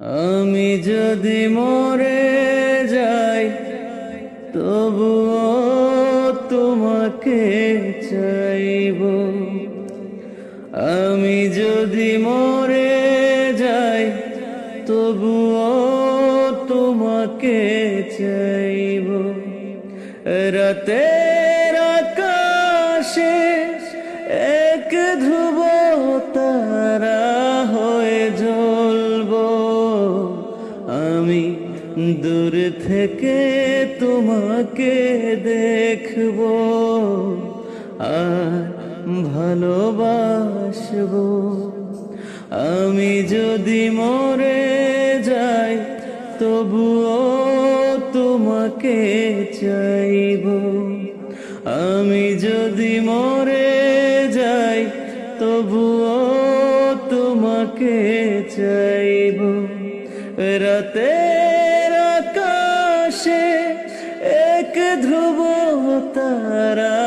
আমি যদি মরে যাই, তবুও তোমাকে চাইব। আমি যদি মরে যাই, তবুও তোমাকে চাইব। রাতের আকাশে এক ধ্রুব দূর থেকে তোমাকে দেখব আর ভালোবাসব। আমি যদি মরে যাই, তবুও তোমাকে চাইব। আমি যদি মরে যাই, তবুও তোমাকে চাইব। রাতের ধ্রুব তারা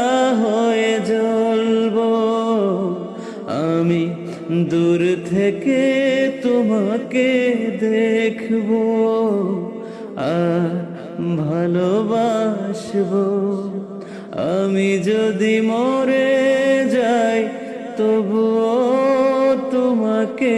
হয়ে জ্বলব। আমি দূর থেকে তোমাকে দেখব আর ভালোবাসব। আমি যদি মরে যাই, তবুও তোমাকে